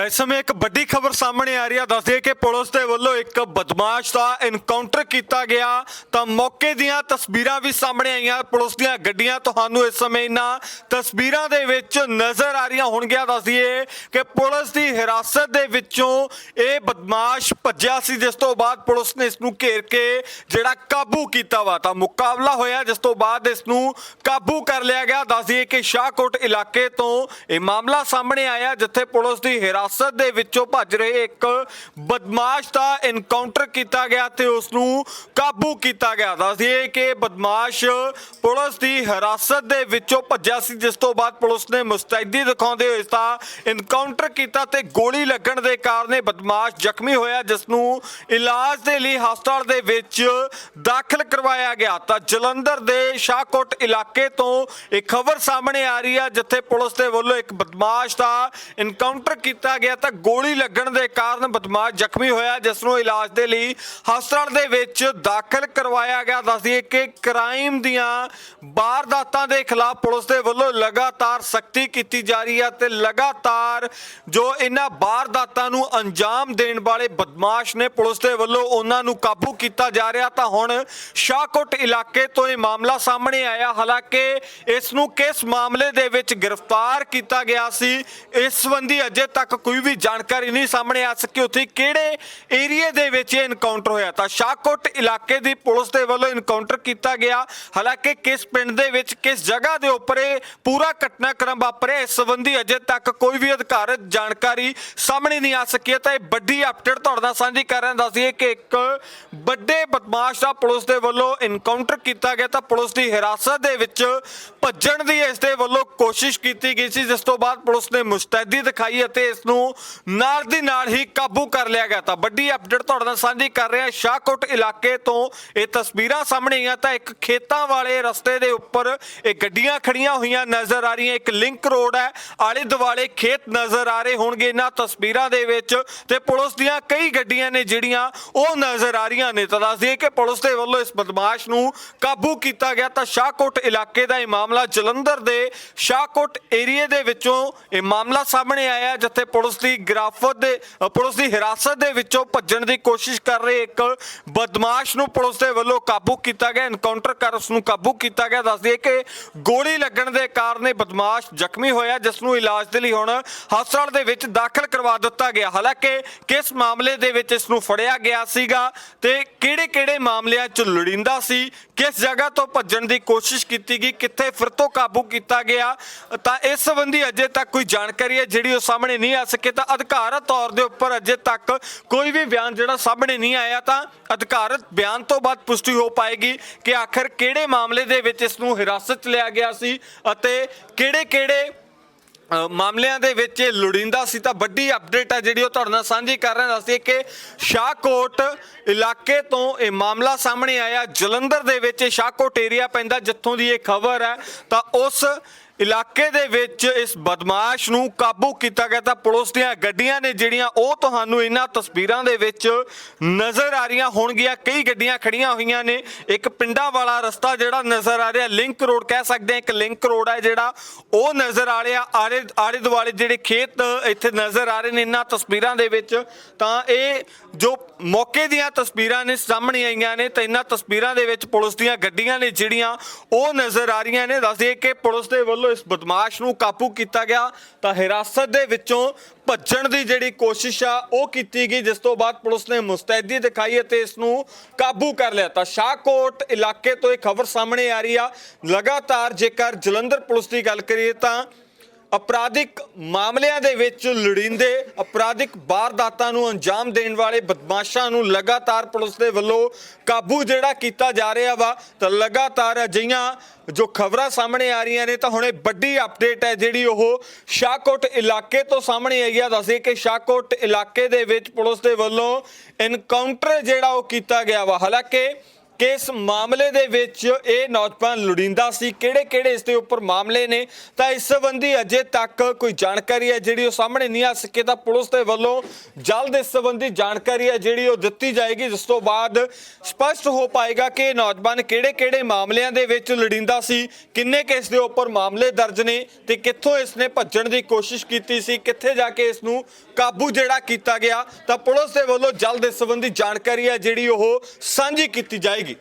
ਤਾਂ ਇਸ ਸਮੇਂ ਇੱਕ ਵੱਡੀ ਖਬਰ ਸਾਹਮਣੇ ਆ ਰਹੀ ਹੈ ਦੱਸਦੇ ਕਿ ਪੁਲਿਸ ਦੇ ਵੱਲੋਂ ਇੱਕ ਬਦਮਾਸ਼ ਦਾ ਐਨਕਾਊਂਟਰ ਕੀਤਾ ਗਿਆ। ਤਾਂ ਮੌਕੇ ਦੀਆਂ ਤਸਵੀਰਾਂ ਵੀ ਸਾਹਮਣੇ ਆਈਆਂ। ਪੁਲਿਸ ਦੀਆਂ ਗੱਡੀਆਂ ਤੁਹਾਨੂੰ ਇਸ ਸਮੇਂ ਇਹਨਾਂ ਤਸਵੀਰਾਂ ਦੇ ਵਿੱਚ ਨਜ਼ਰ ਆ ਰਹੀਆਂ ਹੋਣਗੀਆਂ। ਦੱਸਦੀਏ ਕਿ ਪੁਲਿਸ ਦੀ ਹਿਰਾਸਤ ਦੇ ਵਿੱਚੋਂ ਇਹ ਬਦਮਾਸ਼ ਭੱਜਿਆ ਸੀ, ਜਿਸ ਤੋਂ ਬਾਅਦ ਪੁਲਿਸ ਨੇ ਇਸ ਨੂੰ ਘੇਰ ਕੇ ਜਿਹੜਾ ਕਾਬੂ ਕੀਤਾ ਵਾ, ਤਾਂ ਮੁਕਾਬਲਾ ਹੋਇਆ, ਜਿਸ ਤੋਂ ਬਾਅਦ ਇਸ ਨੂੰ ਕਾਬੂ ਕਰ ਲਿਆ ਗਿਆ। ਦੱਸਦੀਏ ਕਿ ਸ਼ਾਹਕੋਟ ਇਲਾਕੇ ਤੋਂ ਇਹ ਮਾਮਲਾ ਸਾਹਮਣੇ ਆਇਆ, ਜਿੱਥੇ ਪੁਲਿਸ ਦੀ ਹਿਰਾਸਤ ਦੇ ਵਿੱਚੋਂ ਭੱਜ ਰਹੇ ਇੱਕ ਬਦਮਾਸ਼ ਦਾ ਇਨਕਾਊਂਟਰ ਕੀਤਾ ਗਿਆ ਤੇ ਉਸ ਨੂੰ ਕਾਬੂ ਕੀਤਾ ਗਿਆ। ਦੱਸਦੀਏ ਕਿ ਬਦਮਾਸ਼ ਪੁਲਿਸ ਦੀ ਹਿਰਾਸਤ ਦੇ ਵਿੱਚੋਂ ਭੱਜਿਆ ਸੀ, ਜਿਸ ਤੋਂ ਬਾਅਦ ਪੁਲਿਸ ਨੇ ਮੁਸਤੈਦੀ ਦਿਖਾਉਂਦੇ ਹੋਏ ਇਸ ਦਾ ਐਨਕਾਊਂਟਰ ਕੀਤਾ ਤੇ ਗੋਲੀ ਲੱਗਣ ਦੇ ਕਾਰਨ ਇਹ ਬਦਮਾਸ਼ ਜ਼ਖਮੀ ਹੋਇਆ, ਜਿਸ ਨੂੰ ਇਲਾਜ ਦੇ ਲਈ ਹਸਪਤਾਲ ਦੇ ਵਿੱਚ ਦਾਖਲ ਕਰਵਾਇਆ ਗਿਆ। ਤਾਂ ਜਲੰਧਰ ਦੇ ਸ਼ਾਹਕੋਟ ਇਲਾਕੇ ਤੋਂ ਇੱਕ ਖਬਰ ਸਾਹਮਣੇ ਆ ਰਹੀ ਹੈ ਜਿੱਥੇ ਪੁਲਿਸ ਦੇ ਵੱਲੋਂ ਇੱਕ ਬਦਮਾਸ਼ ਦਾ ਇਨਕਾਊਂਟਰ ਕੀਤਾ ਗਿਆ ਤਾਂ ਗੋਲੀ ਲੱਗਣ ਦੇ ਕਾਰਨ ਬਦਮਾਸ਼ ਜ਼ਖਮੀ ਹੋਇਆ, ਜਿਸ ਨੂੰ ਇਲਾਜ ਦੇ ਲਈ ਹਸਪਤਾਲ ਦੇ ਵਿੱਚ ਦਾਖਲ ਕਰਵਾਇਆ ਗਿਆ। ਦੱਸਦੀਏ ਕਿ ਕ੍ਰਾਈਮ ਦੀਆਂ ਵਾਰਦਾਤਾਂ ਦੇ ਖਿਲਾਫ ਪੁਲਿਸ ਦੇ ਵੱਲੋਂ ਲਗਾਤਾਰ ਸਖਤੀ ਕੀਤੀ ਜਾ ਰਹੀ ਹੈ ਤੇ ਲਗਾਤਾਰ ਜੋ ਇਹਨਾਂ ਵਾਰਦਾਤਾਂ ਨੂੰ ਅੰਜਾਮ ਦੇਣ ਵਾਲੇ ਬਦਮਾਸ਼ ਨੇ ਪੁਲਿਸ ਦੇ ਵੱਲੋਂ ਉਹਨਾਂ ਨੂੰ ਕਾਬੂ ਕੀਤਾ ਜਾ ਰਿਹਾ। ਤਾਂ ਹੁਣ ਸ਼ਾਹਕੋਟ ਇਲਾਕੇ ਤੋਂ ਇਹ ਮਾਮਲਾ ਸਾਹਮਣੇ ਆਇਆ। ਹਾਲਾਂਕਿ ਇਸ ਨੂੰ ਕਿਸ ਮਾਮਲੇ ਦੇ ਵਿੱਚ ਗ੍ਰਿਫਤਾਰ ਕੀਤਾ ਗਿਆ ਸੀ, ਇਸ ਸੰਬੰਧੀ ਅਜੇ ਤੱਕ ਕੋਈ ਵੀ ਜਾਣਕਾਰੀ ਨਹੀਂ ਸਾਹਮਣੇ ਆ ਸਕੀ ਉੱਥੇ ਕਿਹੜੇ ਏਰੀਏ ਦੇ ਵਿੱਚ ਇਹ ਇਨਕਾਊਂਟਰ ਹੋਇਆ। ਤਾਂ ਸ਼ਾਹਕੋਟ ਇਲਾਕੇ ਦੀ ਪੁਲਿਸ ਦੇ ਵੱਲੋਂ ਇਨਕਾਊਂਟਰ ਕੀਤਾ ਗਿਆ। ਹਾਲਾਂਕਿ ਕਿਸ ਪਿੰਡ ਦੇ ਵਿੱਚ, ਕਿਸ ਜਗ੍ਹਾ ਦੇ ਉੱਪਰ ਇਹ ਪੂਰਾ ਘਟਨਾਕ੍ਰਮ ਵਾਪਰਿਆ, ਇਸ ਸੰਬੰਧੀ ਅਜੇ ਤੱਕ ਕੋਈ ਵੀ ਅਧਿਕਾਰਤ ਜਾਣਕਾਰੀ ਸਾਹਮਣੇ ਨਹੀਂ ਆ ਸਕੀ। ਹੈ ਤਾਂ ਇਹ ਵੱਡੀ ਅਪਡੇਟ ਤੁਹਾਡੇ ਨਾਲ ਸਾਂਝੀ ਕਰ ਰਿਹਾ ਦੱਸਦੀਏ ਕਿ ਇੱਕ ਵੱਡੇ ਬਦਮਾਸ਼ ਦਾ ਪੁਲਿਸ ਦੇ ਵੱਲੋਂ ਇਨਕਾਊਂਟਰ ਕੀਤਾ ਗਿਆ। ਤਾਂ ਪੁਲਿਸ ਦੀ ਹਿਰਾਸਤ ਦੇ ਵਿੱਚ ਭੱਜਣ ਦੀ ਇਸ ਦੇ ਵੱਲੋਂ ਕੋਸ਼ਿਸ਼ ਕੀਤੀ ਗਈ ਸੀ, ਜਿਸ ਤੋਂ ਬਾਅਦ ਪੁਲਿਸ ਨੇ ਮੁਸਤੈਦੀ ਦਿਖਾਈ ਅਤੇ ਇਸ ਨੂੰ ਨਾਲ ਦੀ ਨਾਲ ਹੀ ਕਾਬੂ ਕਰ ਲਿਆ ਗਿਆ ਤਾਂ ਵੱਡੀ ਅਪਡੇਟ ਤੁਹਾਡੇ ਨਾਲ ਸਾਂਝੀ ਕਰ ਰਿਹਾ ਸ਼ਾਹਕੋਟ ਇਲਾਕੇ ਤੋਂ ਇਹ ਤਸਵੀਰਾਂ ਸਾਹਮਣੇ ਆਈਆਂ ਤਾਂ ਇੱਕ ਖੇਤਾਂ ਵਾਲੇ ਰਸਤੇ ਦੇ ਉੱਪਰ ਇਹ ਗੱਡੀਆਂ ਖੜੀਆਂ ਹੋਈਆਂ ਨਜ਼ਰ ਆ ਰਹੀਆਂ। ਇੱਕ ਲਿੰਕ ਰੋਡ ਹੈ, ਆਲੇ ਦੁਆਲੇ ਖੇਤ ਨਜ਼ਰ ਆ ਰਹੇ ਹੋਣਗੇ ਇਹਨਾਂ ਤਸਵੀਰਾਂ ਦੇ ਵਿੱਚ ਤੇ ਪੁਲਿਸ ਦੀਆਂ ਕਈ ਗੱਡੀਆਂ ਨੇ ਜਿਹੜੀਆਂ ਉਹ ਨਜ਼ਰ ਆ ਰਹੀਆਂ ਨੇ। ਤਾਂ ਦੱਸ ਦਈਏ ਕਿ ਪੁਲਿਸ ਦੇ ਵੱਲੋਂ ਇਸ ਬਦਮਾਸ਼ ਨੂੰ ਕਾਬੂ ਕੀਤਾ ਗਿਆ ਤਾਂ ਸ਼ਾਹਕੋਟ ਇਲਾਕੇ ਦਾ ਇਹ ਮਾਮਲਾ ਜਲੰਧਰ ਦੇ ਸ਼ਾਹਕੋਟ ਏਰੀਏ ਦੇ ਵਿੱਚੋਂ ਇਹ ਮਾਮਲਾ ਸਾਹਮਣੇ ਆਇਆ, ਜਿੱਥੇ ਪੁਲਿਸ ਦੀ ਗ੍ਰਿਫਤ ਦੇ ਪੁਲਿਸ ਦੀ ਹਿਰਾਸਤ ਦੇ ਵਿੱਚੋਂ ਭੱਜਣ ਦੀ ਕੋਸ਼ਿਸ਼ ਕਰ ਰਹੇ ਇੱਕ ਬਦਮਾਸ਼ ਨੂੰ ਪੁਲਿਸ ਦੇ ਵੱਲੋਂ ਕਾਬੂ ਕੀਤਾ ਗਿਆ ਐਨਕਾਊਂਟਰ ਕਰ ਉਸ ਨੂੰ ਕਾਬੂ ਕੀਤਾ ਗਿਆ। ਦੱਸ ਦਈਏ ਕਿ ਗੋਲੀ ਲੱਗਣ ਦੇ ਕਾਰਨ ਇਹ ਬਦਮਾਸ਼ ਜ਼ਖਮੀ ਹੋਇਆ, ਜਿਸ ਨੂੰ ਇਲਾਜ ਦੇ ਲਈ ਹੁਣ ਹਸਪਤਾਲ ਦੇ ਵਿੱਚ ਦਾਖਲ ਕਰਵਾ ਦਿੱਤਾ ਗਿਆ। ਹਾਲਾਂਕਿ ਕਿਸ ਮਾਮਲੇ ਦੇ ਵਿੱਚ ਇਸ ਨੂੰ ਫੜਿਆ ਗਿਆ ਸੀਗਾ ਤੇ ਕਿਹੜੇ-ਕਿਹੜੇ ਮਾਮਲਿਆਂ 'ਚ ਲੜਿੰਦਾ ਸੀ ਕਿਸ ਜਗ੍ਹਾ ਤੋਂ ਭੱਜਣ ਦੀ ਕੋਸ਼ਿਸ਼ ਕੀਤੀ ਗਈ, ਕਿੱਥੇ ਫਿਰ ਤੋਂ ਕਾਬੂ ਕੀਤਾ ਗਿਆ, ਤਾਂ ਇਸ ਸੰਬੰਧੀ ਅਜੇ ਤੱਕ ਕੋਈ ਜਾਣਕਾਰੀ ਹੈ ਜਿਹੜੀ ਉਹ ਸਾਹਮਣੇ ਨਹੀਂ ਆ ਸਕੇ। ਤਾਂ ਅਧਿਕਾਰਤ ਤੌਰ ਦੇ ਉੱਪਰ ਅਜੇ ਤੱਕ ਕੋਈ ਵੀ ਬਿਆਨ ਜਿਹੜਾ ਸਾਹਮਣੇ ਨਹੀਂ ਆਇਆ, ਤਾਂ ਅਧਿਕਾਰਤ ਬਿਆਨ ਤੋਂ ਬਾਅਦ ਪੁਸ਼ਟੀ ਹੋ ਪਾਏਗੀ ਕਿ ਆਖਰ ਕਿਹੜੇ ਮਾਮਲੇ ਦੇ ਵਿੱਚ ਇਸ ਨੂੰ ਹਿਰਾਸਤ 'ਚ ਲਿਆ ਗਿਆ ਸੀ ਅਤੇ ਕਿਹੜੇ-ਕਿਹੜੇ ਮਾਮਲਿਆਂ ਦੇ ਵਿੱਚ ਇਹ ਲੋੜੀਂਦਾ ਸੀ ਤਾਂ ਵੱਡੀ ਅਪਡੇਟ ਹੈ ਜਿਹੜੀ ਉਹ ਤੁਹਾਡੇ ਨਾਲ ਸਾਂਝੀ ਕਰ ਰਹੇ ਹਾਂ ਦੱਸਦੀ ਕਿ ਸ਼ਾਹਕੋਟ ਇਲਾਕੇ ਤੋਂ ਇਹ ਮਾਮਲਾ ਸਾਹਮਣੇ ਆਇਆ। ਜਲੰਧਰ ਦੇ ਵਿੱਚ ਇਹ ਸ਼ਾਹਕੋਟ ਏਰੀਆ ਪੈਂਦਾ ਜਿੱਥੋਂ ਦੀ ਇਹ ਖਬਰ ਹੈ। ਤਾਂ ਉਸ ਇਲਾਕੇ ਦੇ ਵਿੱਚ ਇਸ ਬਦਮਾਸ਼ ਨੂੰ ਕਾਬੂ ਕੀਤਾ ਗਿਆ ਤਾਂ ਪੁਲਿਸ ਦੀਆਂ ਗੱਡੀਆਂ ਨੇ ਜਿਹੜੀਆਂ ਉਹ ਤੁਹਾਨੂੰ ਇਹਨਾਂ ਤਸਵੀਰਾਂ ਦੇ ਵਿੱਚ ਨਜ਼ਰ ਆ ਰਹੀਆਂ ਹੋਣਗੀਆਂ। ਕਈ ਗੱਡੀਆਂ ਖੜੀਆਂ ਹੋਈਆਂ ਨੇ। ਇੱਕ ਪਿੰਡਾਂ ਵਾਲਾ ਰਸਤਾ ਜਿਹੜਾ ਨਜ਼ਰ ਆ ਰਿਹਾ, ਲਿੰਕ ਰੋਡ ਕਹਿ ਸਕਦੇ ਆ ਇੱਕ ਲਿੰਕ ਰੋਡ ਹੈ ਜਿਹੜਾ ਉਹ ਨਜ਼ਰ ਆ ਰਿਹਾ। ਆਲੇ ਆਲੇ ਦੁਆਲੇ ਜਿਹੜੇ ਖੇਤ ਇੱਥੇ ਨਜ਼ਰ ਆ ਰਹੇ ਨੇ ਇਹਨਾਂ ਤਸਵੀਰਾਂ ਦੇ ਵਿੱਚ। ਤਾਂ ਇਹ ਜੋ ਮੌਕੇ ਦੀਆਂ ਤਸਵੀਰਾਂ ਨੇ, ਸਾਹਮਣੇ ਆਈਆਂ ਨੇ, ਤਾਂ ਇਹਨਾਂ ਤਸਵੀਰਾਂ ਦੇ ਵਿੱਚ ਪੁਲਿਸ ਦੀਆਂ ਗੱਡੀਆਂ ਨੇ ਜਿਹੜੀਆਂ ਉਹ ਨਜ਼ਰ ਆ ਰਹੀਆਂ ਨੇ। ਦੱਸਦੇ ਕਿ ਪੁਲਿਸ ਦੇ ਵੱਲੋਂ ਇਸ ਬਦਮਾਸ਼ ਨੂੰ ਕਾਬੂ ਕੀਤਾ ਗਿਆ, ਤਾਂ ਹਿਰਾਸਤ ਦੇ ਵਿੱਚੋਂ ਭੱਜਣ ਦੀ ਜਿਹੜੀ ਕੋਸ਼ਿਸ਼ ਆ, ਉਹ ਕੀਤੀ ਗਈ, ਜਿਸ ਤੋਂ ਬਾਅਦ ਪੁਲਿਸ ਨੇ ਮੁਸਤੈਦੀ ਦਿਖਾਈ ਅਤੇ ਇਸ ਨੂੰ ਕਾਬੂ ਕਰ ਲਿਆ। ਤਾਂ ਸ਼ਾਹਕੋਟ ਇਲਾਕੇ ਤੋਂ ਇਹ ਖਬਰ ਸਾਹਮਣੇ ਆ ਰਹੀ ਆ। ਲਗਾਤਾਰ ਜੇਕਰ ਜਲੰਧਰ ਪੁਲਿਸ ਦੀ ਗੱਲ ਕਰੀਏ ਤਾਂ ਅਪਰਾਧਿਕ ਮਾਮਲਿਆਂ ਦੇ ਵਿੱਚ ਲੜਿੰਦੇ ਅਪਰਾਧਿਕ ਵਾਰਦਾਤਾਂ ਨੂੰ ਅੰਜਾਮ ਦੇਣ ਵਾਲੇ ਬਦਮਾਸ਼ਾਂ ਨੂੰ ਲਗਾਤਾਰ ਪੁਲਿਸ ਦੇ ਵੱਲੋਂ ਕਾਬੂ ਜਿਹੜਾ ਕੀਤਾ ਜਾ ਰਿਹਾ ਵਾ, ਤਾਂ ਲਗਾਤਾਰ ਅਜਿਹੀਆਂ ਜੋ ਖਬਰਾਂ ਸਾਹਮਣੇ ਆ ਰਹੀਆਂ ਨੇ, ਤਾਂ ਹੁਣੇ ਵੱਡੀ ਅਪਡੇਟ ਹੈ ਜਿਹੜੀ ਉਹ ਸ਼ਾਹਕੋਟ ਇਲਾਕੇ ਤੋਂ ਸਾਹਮਣੇ ਆਈ ਆ। ਦੱਸੇ ਕਿ ਸ਼ਾਹਕੋਟ ਇਲਾਕੇ ਦੇ ਵਿੱਚ ਪੁਲਿਸ ਦੇ ਵੱਲੋਂ ਐਨਕਾਊਂਟਰ ਜਿਹੜਾ ਉਹ ਕੀਤਾ ਗਿਆ ਵਾ। ਹਾਲਾਂਕਿ ਕਿ ਇਸ ਮਾਮਲੇ ਦੇ ਵਿੱਚ ਇਹ ਨੌਜਵਾਨ ਲੋੜੀਂਦਾ ਸੀ? ਕਿਹੜੇ ਕਿਹੜੇ ਇਸ ਦੇ ਉੱਪਰ ਮਾਮਲੇ ਨੇ? ਤਾਂ ਇਸ ਸੰਬੰਧੀ ਅਜੇ ਤੱਕ ਕੋਈ ਜਾਣਕਾਰੀ ਹੈ ਜਿਹੜੀ ਉਹ ਸਾਹਮਣੇ ਨਹੀਂ ਆ ਸਕੀ। ਤਾਂ ਪੁਲਿਸ ਦੇ ਵੱਲੋਂ ਜਲਦ ਇਸ ਸੰਬੰਧੀ ਜਾਣਕਾਰੀ ਹੈ ਜਿਹੜੀ ਉਹ ਦਿੱਤੀ ਜਾਏਗੀ, ਜਿਸ ਤੋਂ ਬਾਅਦ ਸਪਸ਼ਟ ਹੋ ਪਾਏਗਾ ਕਿ ਇਹ ਨੌਜਵਾਨ ਕਿਹੜੇ ਕਿਹੜੇ ਮਾਮਲਿਆਂ ਦੇ ਵਿੱਚ ਲੋੜੀਂਦਾ ਸੀ, ਕਿੰਨੇ ਕੇਸ ਦੇ ਉੱਪਰ ਮਾਮਲੇ ਦਰਜ ਨੇ ਤੇ ਕਿੱਥੋਂ ਇਸ ਨੇ ਭੱਜਣ ਦੀ ਕੋਸ਼ਿਸ਼ ਕੀਤੀ ਸੀ, ਕਿੱਥੇ ਜਾ ਕੇ ਇਸ ਨੂੰ ਕਾਬੂ ਜਿਹੜਾ ਕੀਤਾ ਗਿਆ। ਤਾਂ ਪੁਲਿਸ ਦੇ ਵੱਲੋਂ ਜਲਦ ਇਸ ਸੰਬੰਧੀ ਜਾਣਕਾਰੀ ਹੈ ਜਿਹੜੀ ਉਹ ਸਾਂਝੀ ਕੀਤੀ ਜਾਏਗੀ।